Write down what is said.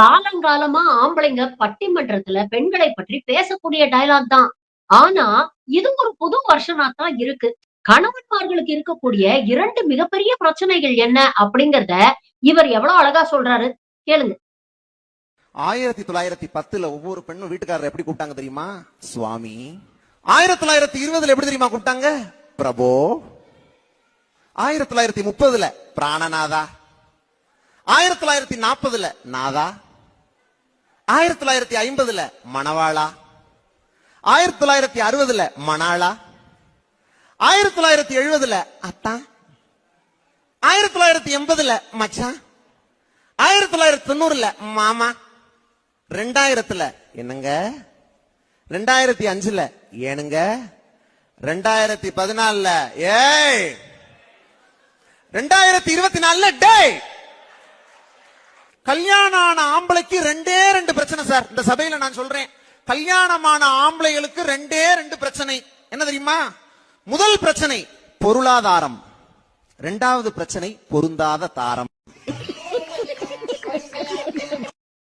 காலங்காலமா ஆம்பளைங்க பட்டிமன்றத்துல பெண்களை பற்றி பேசக்கூடிய டயலாக் தான். ஆனா இது ஒரு புது வருஷனா தான் இருக்கு. கணவன்மார்களுக்கு இருக்கக்கூடிய இரண்டு மிகப்பெரிய பிரச்சனைகள் என்ன அப்படிங்கறத இவர் எவ்வளவு அழகா சொல்றாரு? கேளுங்க. ஆயிரத்தி தொள்ளாயிரத்தி பத்துல ஒவ்வொரு பெண்ணும் வீட்டுக்காரர் எப்படி கூப்பிட்டாங்க தெரியுமா? சுவாமி. ஆயிரத்தி தொள்ளாயிரத்தி இருபதுல எப்படி தெரியுமா கூப்பிட்டாங்க? பிரபோ. ஆயிரத்தி தொள்ளாயிரத்தி முப்பதுல பிராணநாதா. ஆயிரத்தி தொள்ளாயிரத்தி நாற்பதுல நாதா. ஆயிரத்தி தொள்ளாயிரத்தி ஐம்பதுல மணவாளா? ஆயிரத்தி தொள்ளாயிரத்தி அறுபதுல மணாளா? ஆயிரத்தி தொள்ளாயிரத்தி எழுபதுல அத்தா? ஆயிரத்தி தொள்ளாயிரத்தி எண்பதுல மச்சான் ஆயிரத்தி தொள்ளாயிரத்தி தொண்ணூறுல மாமா? ரெண்டாயிரத்துல என்னங்க? ரெண்டாயிரத்தி அஞ்சுல ஏனுங்க? ரெண்டாயிரத்தி பதினாலுல ஏய்! ரெண்டாயிரத்தி இருபத்தி நாலுல டேய்! கல்யாணம் ஆன ஆம்பளைக்கு ரெண்டே ரெண்டு பிரச்சனை சார். இந்த சபையில நான் சொல்றேன். கல்யாணமான ஆம்பளைகளுக்கு ரெண்டே ரெண்டு பிரச்சனை. என்ன தெரியுமா? முதல் பிரச்சனை பொருளாதாரம். ரெண்டாவது பிரச்சனை பொருந்தாத தாரம்.